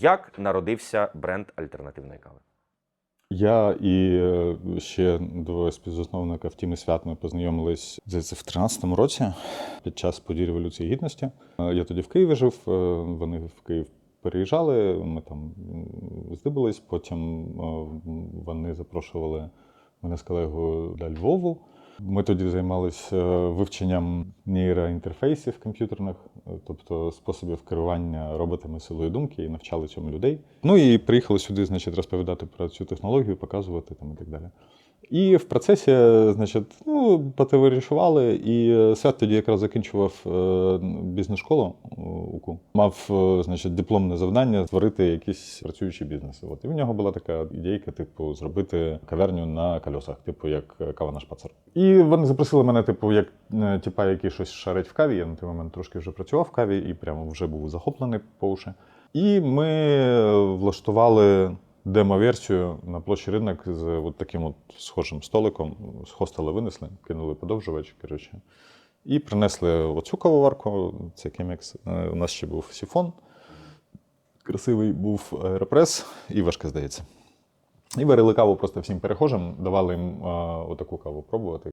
Як народився бренд альтернативної кави? Я і е, ще двоє співзасновника Втім Свят ми познайомились в 13-му році під час подій Революції Гідності. Е, Я тоді в Києві жив, е, вони в Київ переїжджали, ми там здибались, потім вони запрошували мене з колегою до Львову. Ми тоді займалися вивченням нейроінтерфейсів комп'ютерних, е, тобто способів керування роботами силою думки і навчали цьому людей. Ну і приїхали сюди, значить, розповідати про цю технологію, показувати там і так далі. І в процесі, значить, ну, потоваришували, і Свят тоді якраз закінчував е, бізнес-школу е, УКУ. Мав, е, значить, дипломне завдання створити якісь працюючі бізнеси. От і в нього була така ідейка, типу, зробити каверню на кольосах, типу як кава на шпацер. І вони запросили мене, типу, як типа, який щось шарить в каві. Я на той момент трошки вже працював в каві і прямо вже був захоплений по уші. І ми влаштували демо-версію на площі ринок з от таким от схожим столиком. З хостела винесли, кинули подовжувач, коротше. І принесли оцю кавоварку, це. Е, У нас ще був сіфон. Красивий був аеропрес і важке, здається. І варили каву просто всім перехожим, давали їм а, отаку каву пробувати.